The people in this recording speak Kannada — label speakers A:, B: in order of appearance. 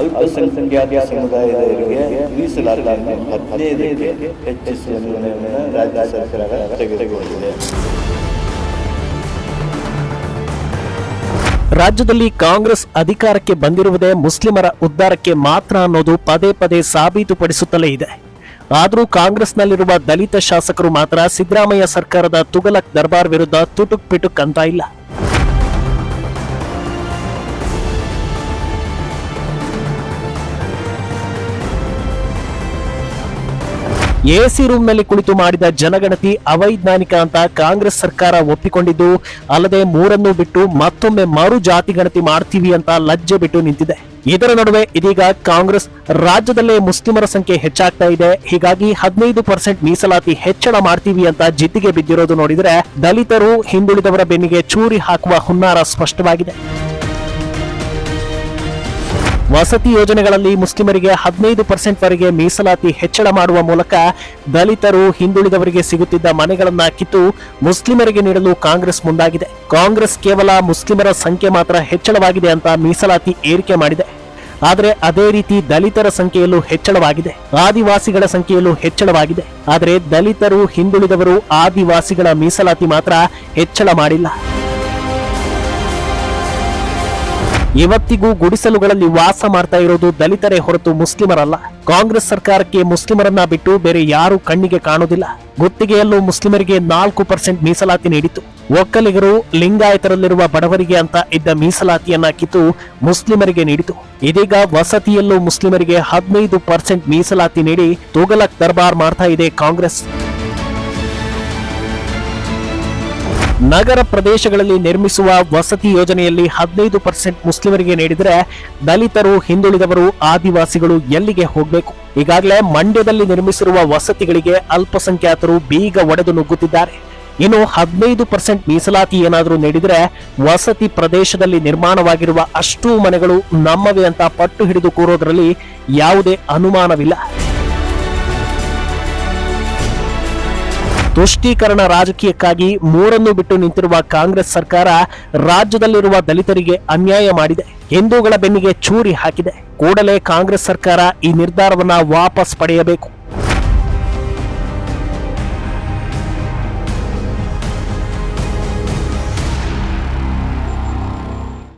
A: ಅಲ್ಪಸಂಖ್ಯಾತ ಸಮುದಾಯದವರಿಗೆ ಮೀಸಲಾತಿಯನ್ನು ಹದಿನೈದಕ್ಕೆ ಹೆಚ್ಚಿಸುವ ರಾಜ್ಯ ಸರ್ಕಾರ ತೆಗೆದುಕೊಂಡಿದೆ.
B: ರಾಜ್ಯದಲ್ಲಿ ಕಾಂಗ್ರೆಸ್ ಅಧಿಕಾರಕ್ಕೆ ಬಂದಿರುವುದೇ ಮುಸ್ಲಿಮರ ಉದ್ಧಾರಕ್ಕೆ ಮಾತ್ರ ಅನ್ನೋದು ಪದೇ ಪದೇ ಸಾಬೀತುಪಡಿಸುತ್ತಲೇ ಇದೆ. ಆದರೂ ಕಾಂಗ್ರೆಸ್ನಲ್ಲಿರುವ ದಲಿತ ಶಾಸಕರು ಮಾತ್ರ ಸಿದ್ದರಾಮಯ್ಯ ಸರ್ಕಾರದ ತುಗಲಕ್ ದರ್ಬಾರ್ ವಿರುದ್ಧ ತುಟುಕ್ ಪಿಟುಕ್ ಅಂತ ಇಲ್ಲ. ಎಸಿ ರೂಮ್ನಲ್ಲಿ ಕುಳಿತು ಮಾಡಿದ ಜನಗಣತಿ ಅವೈಜ್ಞಾನಿಕ ಅಂತ ಕಾಂಗ್ರೆಸ್ ಸರ್ಕಾರ ಒಪ್ಪಿಕೊಂಡಿದ್ದು, ಅಲ್ಲದೆ ಮೂರನ್ನು ಬಿಟ್ಟು ಮತ್ತೊಮ್ಮೆ ಮರು ಜಾತಿ ಗಣತಿ ಮಾಡ್ತೀವಿ ಅಂತ ಲಜ್ಜೆ ಬಿಟ್ಟು ನಿಂತಿದೆ. ಇದರ ನಡುವೆ ಇದೀಗ ಕಾಂಗ್ರೆಸ್ ರಾಜ್ಯದಲ್ಲೇ ಮುಸ್ಲಿಮರ ಸಂಖ್ಯೆ ಹೆಚ್ಚಾಗ್ತಾ ಇದೆ. ಹೀಗಾಗಿ ಹದಿನೈದು ಪರ್ಸೆಂಟ್ ಮೀಸಲಾತಿ ಹೆಚ್ಚಳ ಮಾಡ್ತೀವಿ ಅಂತ ಜಿದ್ದಿಗೆ ಬಿದ್ದಿರೋದು ನೋಡಿದರೆ ದಲಿತರು ಹಿಂದುಳಿದವರ ಬೆನ್ನಿಗೆ ಚೂರಿ ಹಾಕುವ ಹುನ್ನಾರ ಸ್ಪಷ್ಟವಾಗಿದೆ. ವಸತಿ ಯೋಜನೆಗಳಲ್ಲಿ ಮುಸ್ಲಿಮರಿಗೆ ಹದಿನೈದು ಪರ್ಸೆಂಟ್ ವರೆಗೆ ಮೀಸಲಾತಿ ಹೆಚ್ಚಳ ಮಾಡುವ ಮೂಲಕ ದಲಿತರು ಹಿಂದುಳಿದವರಿಗೆ ಸಿಗುತ್ತಿದ್ದ ಮನೆಗಳನ್ನು ಕಿತ್ತು ಮುಸ್ಲಿಮರಿಗೆ ನೀಡಲು ಕಾಂಗ್ರೆಸ್ ಮುಂದಾಗಿದೆ. ಕಾಂಗ್ರೆಸ್ ಕೇವಲ ಮುಸ್ಲಿಮರ ಸಂಖ್ಯೆ ಮಾತ್ರ ಹೆಚ್ಚಳವಾಗಿದೆ ಅಂತ ಮೀಸಲಾತಿ ಏರಿಕೆ ಮಾಡಿದೆ. ಆದರೆ ಅದೇ ರೀತಿ ದಲಿತರ ಸಂಖ್ಯೆಯಲ್ಲೂ ಹೆಚ್ಚಳವಾಗಿದೆ. ಆದಿವಾಸಿಗಳ ಸಂಖ್ಯೆಯಲ್ಲೂ ಹೆಚ್ಚಳವಾಗಿದೆ. ಆದರೆ ದಲಿತರು ಹಿಂದುಳಿದವರು ಆದಿವಾಸಿಗಳ ಮೀಸಲಾತಿ ಮಾತ್ರ ಹೆಚ್ಚಳ ಮಾಡಿಲ್ಲ. ಇವತ್ತಿಗೂ ಗುಡಿಸಲುಗಳಲ್ಲಿ ವಾಸ ಮಾಡ್ತಾ ಇರೋದು ದಲಿತರೇ ಹೊರತು ಮುಸ್ಲಿಮರಲ್ಲ. ಕಾಂಗ್ರೆಸ್ ಸರ್ಕಾರಕ್ಕೆ ಮುಸ್ಲಿಮರನ್ನ ಬಿಟ್ಟು ಬೇರೆ ಯಾರು ಕಣ್ಣಿಗೆ ಕಾಣುವುದಿಲ್ಲ ಗುತ್ತಿಗೆಯಲ್ಲೂ ಮುಸ್ಲಿಮರಿಗೆ ನಾಲ್ಕು ಪರ್ಸೆಂಟ್ ಮೀಸಲಾತಿ ನೀಡಿತು ಒಕ್ಕಲಿಗರು ಲಿಂಗಾಯತರಲ್ಲಿರುವ ಬಡವರಿಗೆ ಅಂತ ಇದ್ದ ಮೀಸಲಾತಿಯನ್ನ ಕಿತ್ತು ಮುಸ್ಲಿಮರಿಗೆ ನೀಡಿತು. ಇದೀಗ ವಸತಿಯಲ್ಲೂ ಮುಸ್ಲಿಮರಿಗೆ ಹದಿನೈದು ಪರ್ಸೆಂಟ್ ಮೀಸಲಾತಿ ನೀಡಿ ತುಗಲಕ್ ದರ್ಬಾರ್ ಮಾಡ್ತಾ ಇದೆ ಕಾಂಗ್ರೆಸ್. ನಗರ ಪ್ರದೇಶಗಳಲ್ಲಿ ನಿರ್ಮಿಸುವ ವಸತಿ ಯೋಜನೆಯಲ್ಲಿ ಹದಿನೈದು ಪರ್ಸೆಂಟ್ ಮುಸ್ಲಿಮರಿಗೆ ನೀಡಿದರೆ ದಲಿತರು, ಹಿಂದುಳಿದವರು, ಆದಿವಾಸಿಗಳು ಎಲ್ಲಿಗೆ ಹೋಗಬೇಕು? ಈಗಾಗಲೇ ಮಂಡ್ಯದಲ್ಲಿ ನಿರ್ಮಿಸಿರುವ ವಸತಿಗಳಿಗೆ ಅಲ್ಪಸಂಖ್ಯಾತರು ಬೀಗ ಒಡೆದು ನುಗ್ಗುತ್ತಿದ್ದಾರೆ. ಇನ್ನು ಹದಿನೈದು ಪರ್ಸೆಂಟ್ ಮೀಸಲಾತಿ ಏನಾದರೂ ನೀಡಿದರೆ ವಸತಿ ಪ್ರದೇಶದಲ್ಲಿ ನಿರ್ಮಾಣವಾಗಿರುವ ಅಷ್ಟೂ ಮನೆಗಳು ನಮ್ಮವೇ ಅಂತ ಪಟ್ಟು ಹಿಡಿದು ಕೂರೋದರಲ್ಲಿ ಯಾವುದೇ ಅನುಮಾನವಿಲ್ಲ. ತುಷ್ಟೀಕರಣ ರಾಜಕೀಯಕ್ಕಾಗಿ ಮೂರನ್ನು ಬಿಟ್ಟು ನಿಂತಿರುವ ಕಾಂಗ್ರೆಸ್ ಸರ್ಕಾರ ರಾಜ್ಯದಲ್ಲಿರುವ ದಲಿತರಿಗೆ ಅನ್ಯಾಯ ಮಾಡಿದೆ. ಹಿಂದೂಗಳ ಬೆನ್ನಿಗೆ ಚೂರಿ ಹಾಕಿದೆ. ಕೂಡಲೇ ಕಾಂಗ್ರೆಸ್ ಸರ್ಕಾರ ಈ ನಿರ್ಧಾರವನ್ನ ವಾಪಸ್ ಪಡೆಯಬೇಕು.